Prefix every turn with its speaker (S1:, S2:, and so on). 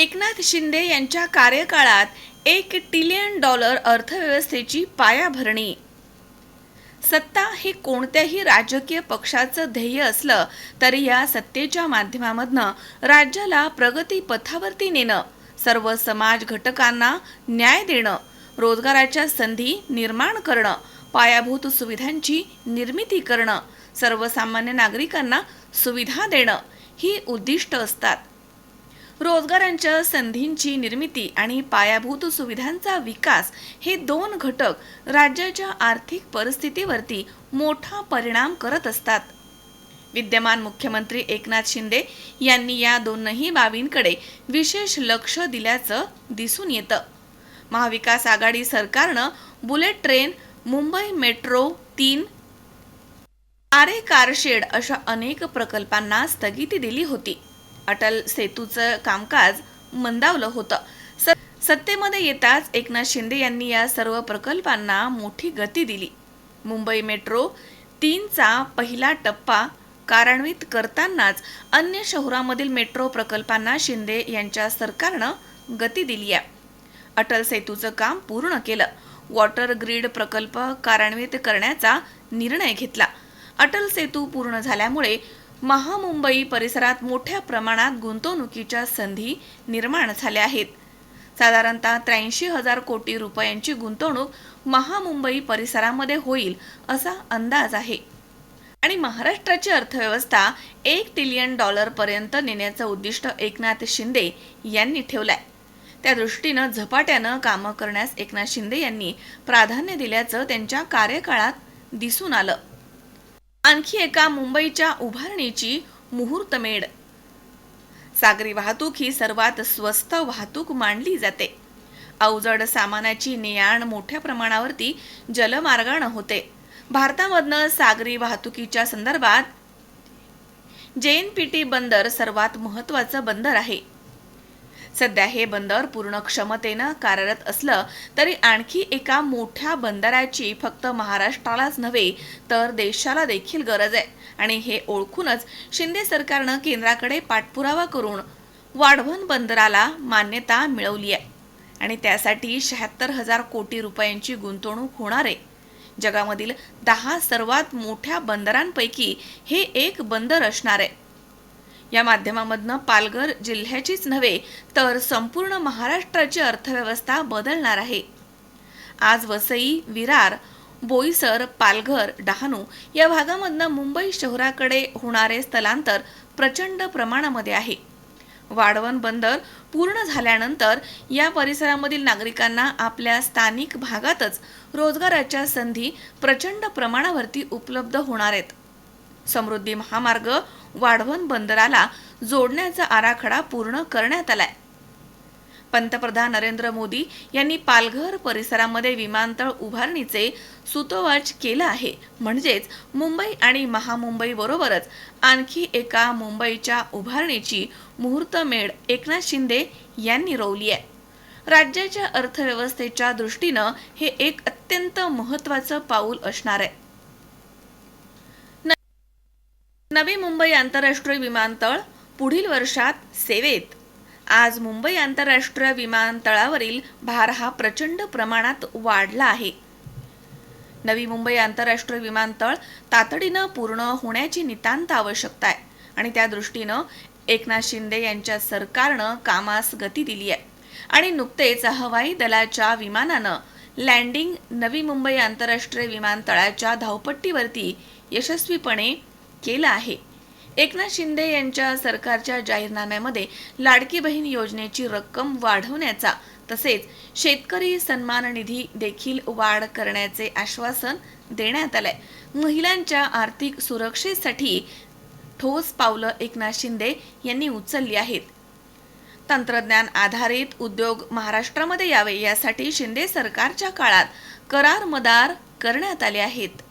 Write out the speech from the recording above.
S1: एकनाथ शिंदे यांच्या कार्यकाळात एक ट्रिलियन डॉलर अर्थव्यवस्थेची पायाभरणी. सत्ता हे कोणत्याही राजकीय पक्षाचं ध्येय असलं तरी या सत्तेच्या माध्यमामधनं राज्याला प्रगती पथावरती नेणं सर्व समाज घटकांना न्याय देणं रोजगाराच्या संधी निर्माण करणं पायाभूत सुविधांची निर्मिती करणं सर्वसामान्य नागरिकांना सुविधा देणं ही उद्दिष्ट असतात. रोजगारांच्या संधींची निर्मिती आणि पायाभूत सुविधांचा विकास हे दोन घटक राज्याच्या आर्थिक परिस्थितीवरती मोठा परिणाम करत असतात. विद्यमान मुख्यमंत्री एकनाथ शिंदे यांनी या दोनही बाबींकडे विशेष लक्ष दिल्याचं दिसून येतं. महाविकास आघाडी सरकारनं बुलेट ट्रेन मुंबई मेट्रो तीन आरे कारशेड अशा अनेक प्रकल्पांना स्थगिती दिली होती. अटल सेतूचं कामकाज मंदावलं होतं. स- सत्तेमध्ये येताच एकनाथ शिंदे यांनी या सर्व प्रकल्पांना मोठी गती दिली. मुंबई मेट्रो तीनचा पहिला टप्पा कार्यान्वित करतानाच अन्य शहरामधील मेट्रो प्रकल्पांना शिंदे यांच्या सरकारनं गती दिली आहे. अटल सेतूचं काम पूर्ण केलं. वॉटर ग्रीड प्रकल्प कार्यान्वित करण्याचा निर्णय घेतला. अटल सेतू पूर्ण झाल्यामुळे महामुंबई परिसरात मोठ्या प्रमाणात गुंतवणुकीच्या संधी निर्माण झाल्या आहेत. साधारणतः त्र्याऐंशी हजार कोटी रुपयांची गुंतवणूक महामुंबई परिसरामध्ये होईल असा अंदाज आहे. आणि महाराष्ट्राची अर्थव्यवस्था एक ट्रिलियन डॉलरपर्यंत नेण्याचं उद्दिष्ट एकनाथ शिंदे यांनी ठेवलंय. त्या दृष्टीनं झपाट्यानं कामं करण्यास एकनाथ शिंदे यांनी प्राधान्य दिल्याचं त्यांच्या कार्यकाळात दिसून आलं. आणखी एका मुंबईच्या उभारणीची मुहूर्तमेढ. सागरी वाहतूक ही सर्वात स्वस्त वाहतूक मानली जाते. अवजड सामानाची ने मोठ्या प्रमाणावरती जलमार्गानं होते. भारतामधनं सागरी वाहतुकीच्या संदर्भात जे एन पी टी बंदर सर्वात महत्त्वाचं बंदर आहे. सध्या हे बंदर पूर्ण क्षमतेनं कार्यरत असलं तरी आणखी एका मोठ्या बंदराची फक्त महाराष्ट्रालाच नव्हे तर देशाला देखील गरज आहे. आणि हे ओळखूनच शिंदे सरकारनं केंद्राकडे पाठपुरावा करून वाढवण बंदराला मान्यता मिळवली आहे. आणि त्यासाठी शहात्तर हजार कोटी रुपयांची गुंतवणूक होणार आहे. जगामधील दहा सर्वात मोठ्या बंदरांपैकी हे एक बंदर असणार आहे. या माध्यमामधनं पालघर जिल्ह्याचीच नव्हे तर संपूर्ण महाराष्ट्राची अर्थव्यवस्था बदलणार आहे. आज वसई विरार बोईसर पालघर डहाणू या भागामधनं मुंबई शहराकडे होणारे स्थलांतर प्रचंड प्रमाणामध्ये आहे. वाढवण बंदर पूर्ण झाल्यानंतर या परिसरामधील नागरिकांना आपल्या स्थानिक भागातच रोजगाराच्या संधी प्रचंड प्रमाणावरती उपलब्ध होणार आहेत. समृद्धी महामार्ग वाढवण बंदराला जोडण्याचा आराखडा पूर्ण करण्यात आलाय. पंतप्रधान नरेंद्र मोदी यांनी पालघर परिसरामध्ये विमानतळ उभारणीचे सुतोवाच केलं आहे. म्हणजेच मुंबई आणि महामुंबई बरोबरच आणखी एका मुंबईच्या उभारणीची मुहूर्तमेढ एकनाथ शिंदे यांनी रोवली आहे. राज्याच्या अर्थव्यवस्थेच्या दृष्टीनं हे एक अत्यंत महत्त्वाचं पाऊल असणार आहे. नवी मुंबई आंतरराष्ट्रीय विमानतळ पुढील वर्षात सेवेत. आज मुंबई आंतरराष्ट्रीय विमानतळावरील भार हा प्रचंड प्रमाणात वाढला आहे. नवी मुंबई आंतरराष्ट्रीय विमानतळ तातडीनं पूर्ण होण्याची नितांत आवश्यकता आहे आणि त्या दृष्टीनं एकनाथ शिंदे यांच्या सरकारनं कामास गती दिली आहे. आणि नुकतेच हवाई दलाच्या विमानानं लँडिंग नवी मुंबई आंतरराष्ट्रीय विमानतळाच्या धावपट्टीवरती यशस्वीपणे केलं आहे. एकनाथ शिंदे यांच्या सरकारच्या जाहीरनाम्यामध्ये लाडकी बहीण योजनेची रक्कम वाढवण्याचा तसेच शेतकरी सन्मान निधी देखील वाढ करण्याचे आश्वासन देण्यात आलंय. महिलांच्या आर्थिक सुरक्षेसाठी ठोस पावलं एकनाथ शिंदे यांनी उचलली आहेत. तंत्रज्ञान आधारित उद्योग महाराष्ट्रामध्ये यावे यासाठी शिंदे सरकारच्या काळात करार मदार करण्यात आले आहेत.